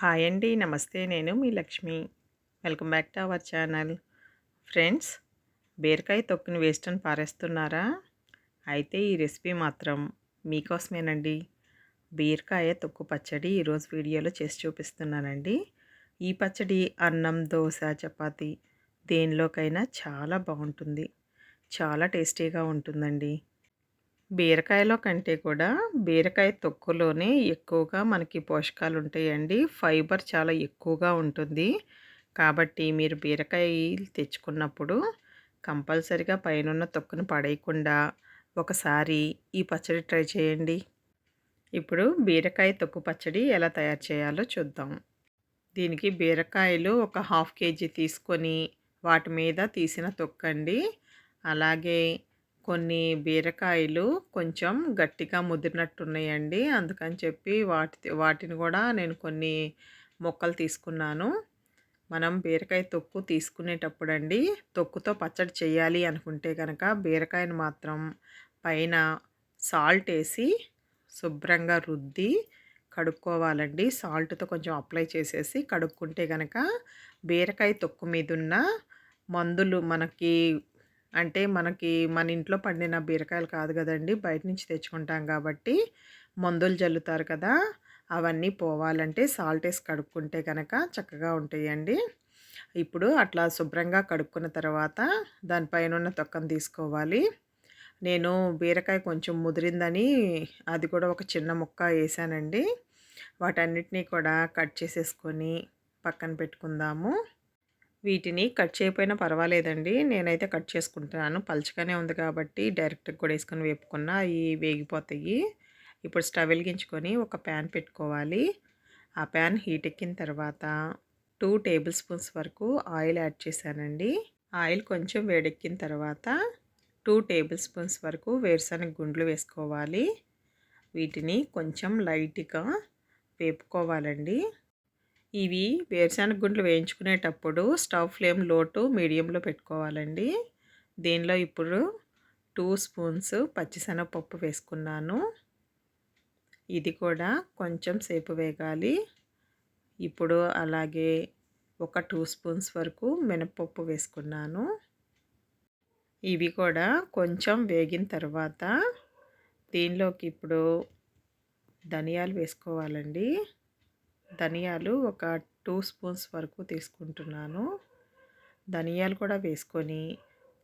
Hi అండి. నమస్తే. నేను మీ Lakshmi. Welcome back to our channel. Friends బీరకాయ తొక్కుని వేస్ట్ అని పారేస్తున్నారా? అయితే ఈ రెసిపీ మాత్రం మీకోసమేనండి. బీరకాయ తొక్కు పచ్చడి ఈరోజు వీడియోలో చేసి చూపిస్తున్నానండి. ఈ పచ్చడి అన్నం దోశ చపాతి దేనిలోకైనా చాలా బాగుంటుంది. చాలా టేస్టీగా ఉంటుందండి. బీరకాయలో కంటే కూడా బీరకాయ తొక్కులోనే ఎక్కువగా మనకి పోషకాలు ఉంటాయండి ఫైబర్ చాలా ఎక్కువగా ఉంటుంది. కాబట్టి మీరు బీరకాయ తెచ్చుకున్నప్పుడు కంపల్సరిగా పైన తొక్కును పడేయకుండా ఒకసారి ఈ పచ్చడి ట్రై చేయండి. ఇప్పుడు బీరకాయ తొక్కు పచ్చడి ఎలా తయారు చేయాలో చూద్దాం. దీనికి బీరకాయలు ఒక హాఫ్ కేజీ తీసుకొని వాటి మీద తీసిన తొక్కండి. అలాగే కొన్ని బీరకాయలు కొంచెం గట్టిగా ముదిరినట్టున్నాయండి. అందుకని చెప్పి వాటి వాటిని కూడా నేను కొన్ని మొక్కలు తీసుకున్నాను. మనం బీరకాయ తొక్కు తీసుకునేటప్పుడు అండి తొక్కుతో పచ్చడి చేయాలి అనుకుంటే కనుక బీరకాయను మాత్రం పైన సాల్ట్ వేసి శుభ్రంగా రుద్ది కడుక్కోవాలండి. సాల్ట్తో కొంచెం అప్లై చేసేసి కడుక్కుంటే కనుక బీరకాయ తొక్కు మీద ఉన్న మందులు మనకి అంటే మనకి మన ఇంట్లో పండిన బీరకాయలు కాదు కదండి. బయట నుంచి తెచ్చుకుంటాం కాబట్టి మందులు జల్లుతారు కదా. అవన్నీ పోవాలంటే సాల్ట్ వేసి కడుక్కుంటే కనుక చక్కగా ఉంటాయండి. ఇప్పుడు అట్లా శుభ్రంగా కడుక్కున్న తర్వాత దానిపైన ఉన్న తొక్కను తీసుకోవాలి. నేను బీరకాయ కొంచెం ముదిరిందని అది కూడా ఒక చిన్న ముక్క వేసానండి. వాటన్నిటినీ కూడా కట్ చేసేసుకొని పక్కన పెట్టుకుందాము. వీటిని కట్ చేయకపోయినా పర్వాలేదండి. నేనైతే కట్ చేసుకుంటున్నాను. పలుచగానే ఉంది కాబట్టి డైరెక్ట్గా కూడా వేసుకొని వేపుకున్న అవి వేగిపోతాయి. ఇప్పుడు స్టవ్ వెలిగించుకొని ఒక ప్యాన్ పెట్టుకోవాలి. ఆ ప్యాన్ హీట్ ఎక్కిన తర్వాత టూ టేబుల్ స్పూన్స్ వరకు ఆయిల్ యాడ్ చేశానండి. ఆయిల్ కొంచెం వేడెక్కిన తర్వాత టూ టేబుల్ స్పూన్స్ వరకు వేరుశనగ గుండ్లు వేసుకోవాలి. వీటిని కొంచెం లైట్గా వేపుకోవాలండి. ఇవి వేరుశనగ గుండ్లు వేయించుకునేటప్పుడు స్టవ్ ఫ్లేమ్ లోటు మీడియంలో పెట్టుకోవాలండి. దీనిలో ఇప్పుడు టూ స్పూన్స్ పచ్చిశనగపప్పు వేసుకున్నాను. ఇది కూడా కొంచెం సేపు వేగాలి. ఇప్పుడు అలాగే ఒక టూ స్పూన్స్ వరకు మినపప్పు వేసుకున్నాను. ఇవి కూడా కొంచెం వేగిన తర్వాత దీనిలోకి ఇప్పుడు ధనియాలు వేసుకోవాలండి. ధనియాలు ఒక టూ స్పూన్స్ వరకు తీసుకుంటున్నాను. ధనియాలు కూడా వేసుకొని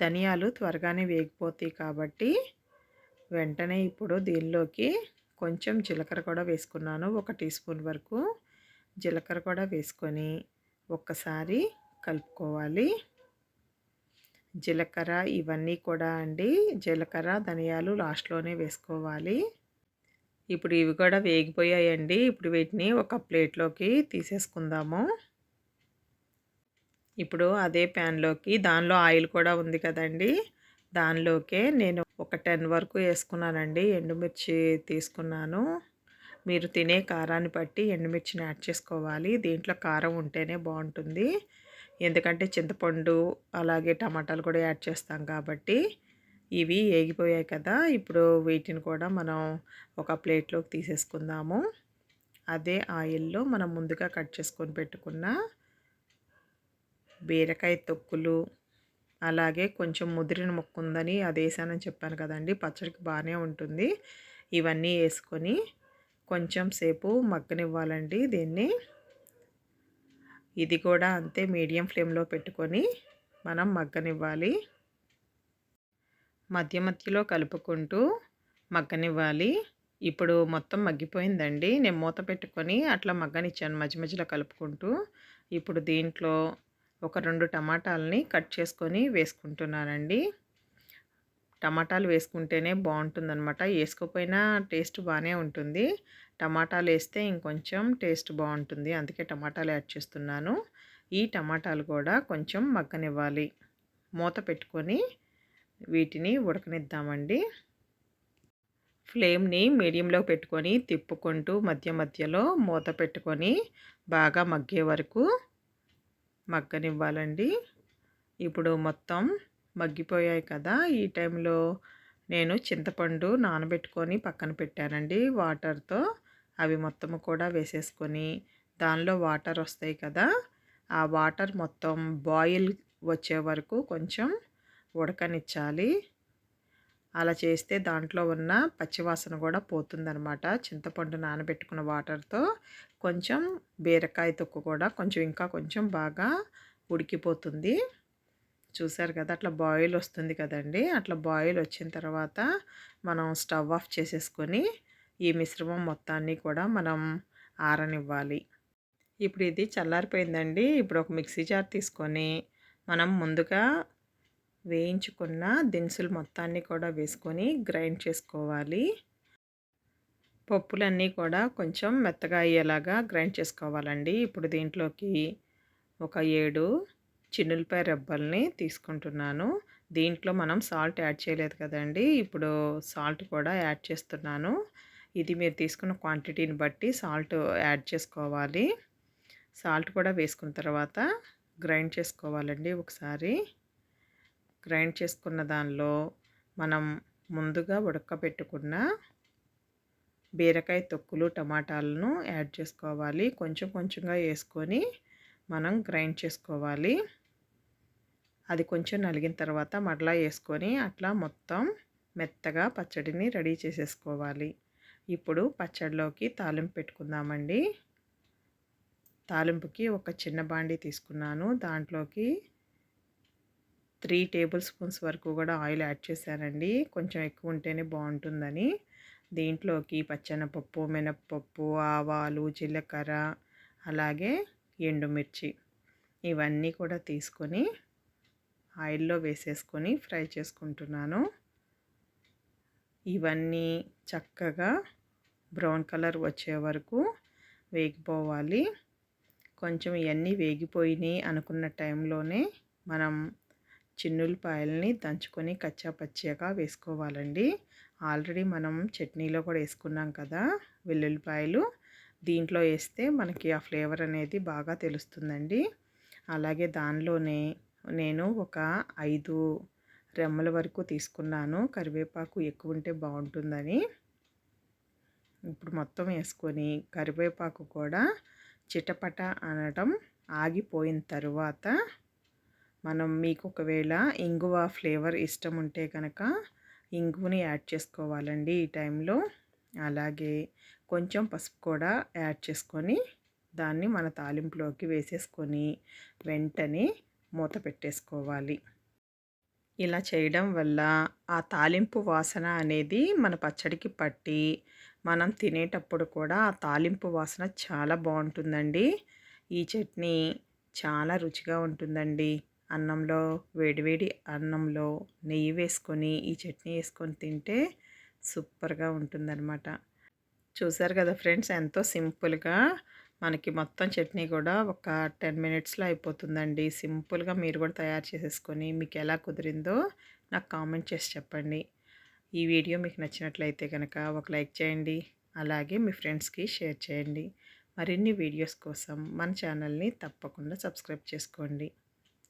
ధనియాలు త్వరగానే వేగిపోతాయి కాబట్టి వెంటనే ఇప్పుడు దీనిలోకి కొంచెం జీలకర్ర కూడా వేసుకున్నాను ఒక టీ స్పూన్ వరకు. జీలకర్ర కూడా వేసుకొని ఒక్కసారి కలుపుకోవాలి. జీలకర్ర ఇవన్నీ కూడా అండి జీలకర్ర ధనియాలు లాస్ట్లోనే వేసుకోవాలి. ఇప్పుడు ఇవి కూడా వేగిపోయాయండి. ఇప్పుడు వీటిని ఒక ప్లేట్లోకి తీసేసుకుందాము. ఇప్పుడు అదే ప్యాన్లోకి దానిలో ఆయిల్ కూడా ఉంది కదండి. దానిలోకే నేను ఒక టెన్ వరకు వేసుకున్నానండి. ఎండుమిర్చి తీసుకున్నాను. మీరు తినే కారాన్ని బట్టి ఎండుమిర్చిని యాడ్ చేసుకోవాలి. దీంట్లో కారం ఉంటేనే బాగుంటుంది. ఎందుకంటే చింతపండు అలాగే టమాటాలు కూడా యాడ్ చేస్తాం కాబట్టి. ఇవి ఏగిపోయాయి కదా! ఇప్పుడు వీటిని కూడా మనం ఒక ప్లేట్లోకి తీసేసుకుందాము. అదే ఆయిల్లో మనం ముందుగా కట్ చేసుకొని పెట్టుకున్న బీరకాయ తొక్కులు అలాగే కొంచెం ముదిరిన మొక్క ఉందని అది వేసానని చెప్పాను కదండి. పచ్చడికి బాగానే ఉంటుంది. ఇవన్నీ వేసుకొని కొంచెం సేపు మగ్గనివ్వాలండి దీన్ని. ఇది కూడా అంతే మీడియం ఫ్లేమ్లో పెట్టుకొని మనం మగ్గనివ్వాలి. మధ్య మధ్యలో కలుపుకుంటూ మగ్గనివ్వాలి. ఇప్పుడు మొత్తం మగ్గిపోయిందండి. నేను మూత పెట్టుకొని అట్లా మగ్గనిచ్చాను. మధ్య మధ్యలో కలుపుకుంటూ ఇప్పుడు దీంట్లో ఒక రెండు టమాటాలని కట్ చేసుకొని వేసుకుంటున్నానండి. టమాటాలు వేసుకుంటేనే బాగుంటుందన్నమాట. వేసుకోపోయినా టేస్ట్ బాగానే ఉంటుంది. టమాటాలు వేస్తే ఇంకొంచెం టేస్ట్ బాగుంటుంది. అందుకే టమాటాలు యాడ్ చేస్తున్నాను. ఈ టమాటాలు కూడా కొంచెం మగ్గనివ్వాలి. మూత పెట్టుకొని వీటిని ఉడకనిద్దామండి. ఫ్లేమ్ని మీడియంలో పెట్టుకొని తిప్పుకుంటూ మధ్య మధ్యలో మూత పెట్టుకొని బాగా మగ్గే వరకు మగ్గనివ్వాలండి. ఇప్పుడు మొత్తం మగ్గిపోయాయి కదా ఈ టైంలో నేను చింతపండు నానబెట్టుకొని పక్కన పెట్టానండి వాటర్తో. అవి మొత్తం కూడా వేసేసుకొని దానిలో వాటర్ వస్తాయి కదా ఆ వాటర్ మొత్తం బాయిల్ వచ్చే వరకు కొంచెం ఉడకనిచ్చాలి. అలా చేస్తే దాంట్లో ఉన్న పచ్చివాసన కూడా పోతుందనమాట చింతపండు నానబెట్టుకున్న వాటర్తో కొంచెం బీరకాయ తొక్కు కూడా కొంచెం ఇంకా కొంచెం బాగా ఉడికిపోతుంది. చూసారు కదా అట్లా బాయిల్ వస్తుంది కదండి. అట్లా బాయిల్ వచ్చిన తర్వాత మనం స్టవ్ ఆఫ్ చేసేసుకొని ఈ మిశ్రమం మొత్తాన్ని కూడా మనం ఆరనివ్వాలి. ఇప్పుడు ఇది చల్లారిపోయిందండి. ఇప్పుడు ఒక మిక్సీ జార్ తీసుకొని మనం ముందుగా వేయించుకున్న దినుసులు మొత్తాన్ని కూడా వేసుకొని గ్రైండ్ చేసుకోవాలి. పప్పులన్నీ కూడా కొంచెం మెత్తగా అయ్యేలాగా గ్రైండ్ చేసుకోవాలండి. ఇప్పుడు దీంట్లోకి ఒక ఏడు చిన్నులపై రెబ్బల్ని తీసుకుంటున్నాను. దీంట్లో మనం సాల్ట్ యాడ్ చేయలేదు కదండి. ఇప్పుడు సాల్ట్ కూడా యాడ్ చేస్తున్నాను. ఇది మీరు తీసుకున్న క్వాంటిటీని బట్టి సాల్ట్ యాడ్ చేసుకోవాలి. సాల్ట్ కూడా వేసుకున్న తర్వాత గ్రైండ్ చేసుకోవాలండి ఒకసారి. గ్రైండ్ చేసుకున్న దానిలో మనం ముందుగా ఉడకబెట్టుకున్న బీరకాయ తొక్కులు టమాటాలను యాడ్ చేసుకోవాలి. కొంచెం కొంచెంగా వేసుకొని మనం గ్రైండ్ చేసుకోవాలి. అది కొంచెం నలిగిన తర్వాత మరలా వేసుకొని అట్లా మొత్తం మెత్తగా పచ్చడిని రెడీ చేసేసుకోవాలి. ఇప్పుడు పచ్చడిలోకి తాలింపు పెట్టుకుందామండి. తాలింపుకి ఒక చిన్న బాండి తీసుకున్నాను. దాంట్లోకి త్రీ టేబుల్ స్పూన్స్ వరకు కూడా ఆయిల్ యాడ్ చేశానండి. కొంచెం ఎక్కువ ఉంటేనే బాగుంటుందని. దీంట్లోకి పచ్చెనపప్పు మినప్పప్పు ఆవాలు జీలకర్ర అలాగే ఎండుమిర్చి ఇవన్నీ కూడా తీసుకొని ఆయిల్లో వేసేసుకొని ఫ్రై చేసుకుంటున్నాను. ఇవన్నీ చక్కగా బ్రౌన్ కలర్ వచ్చే వరకు వేగిపోవాలి. కొంచెం ఇవన్నీ వేగిపోయినాయి అనుకున్న టైంలోనే మనం చిన్నులపాయలని దంచుకొని కచ్చా పచ్చిగా వేసుకోవాలండి. ఆల్రెడీ మనం చట్నీలో కూడా వేసుకున్నాం కదా వెల్లుల్లిపాయలు. దీంట్లో వేస్తే మనకి ఆ ఫ్లేవర్ అనేది బాగా తెలుస్తుందండి. అలాగే దానిలోనే నేను ఒక ఐదు రెమ్మల వరకు తీసుకున్నాను. కరివేపాకు ఎక్కువ ఉంటే బాగుంటుందని. ఇప్పుడు మొత్తం వేసుకొని కరివేపాకు కూడా చిటపట అనడం ఆగిపోయిన తరువాత మనం మీకు ఒకవేళ ఇంగువ ఫ్లేవర్ ఇష్టం ఉంటే కనుక ఇంగువని యాడ్ చేసుకోవాలండి ఈ టైంలో. అలాగే కొంచెం పసుపు కూడా యాడ్ చేసుకొని దాన్ని మన తాలింపులోకి వేసేసుకొని వెంటనే మూత పెట్టేసుకోవాలి. ఇలా చేయడం వల్ల ఆ తాలింపు వాసన అనేది మన పచ్చడికి పట్టి మనం తినేటప్పుడు కూడా ఆ తాలింపు వాసన చాలా బాగుంటుందండి. ఈ చట్నీ చాలా రుచిగా ఉంటుందండి. అన్నంలో వేడివేడి అన్నంలో నెయ్యి వేసుకొని ఈ చట్నీ వేసుకొని తింటే సూపర్గా ఉంటుందన్నమాట. చూసారు కదా ఫ్రెండ్స్ ఎంతో సింపుల్గా మనకి మొత్తం చట్నీ కూడా ఒక టెన్ మినిట్స్లో అయిపోతుందండి. సింపుల్గా మీరు కూడా తయారు చేసేసుకొని మీకు ఎలా కుదిరిందో నాకు కామెంట్ చేసి చెప్పండి. ఈ వీడియో మీకు నచ్చినట్లయితే కనుక ఒక లైక్ చేయండి అలాగే మీ ఫ్రెండ్స్కి షేర్ చేయండి. మరిన్ని వీడియోస్ కోసం మన ఛానల్ని తప్పకుండా సబ్స్క్రైబ్ చేసుకోండి.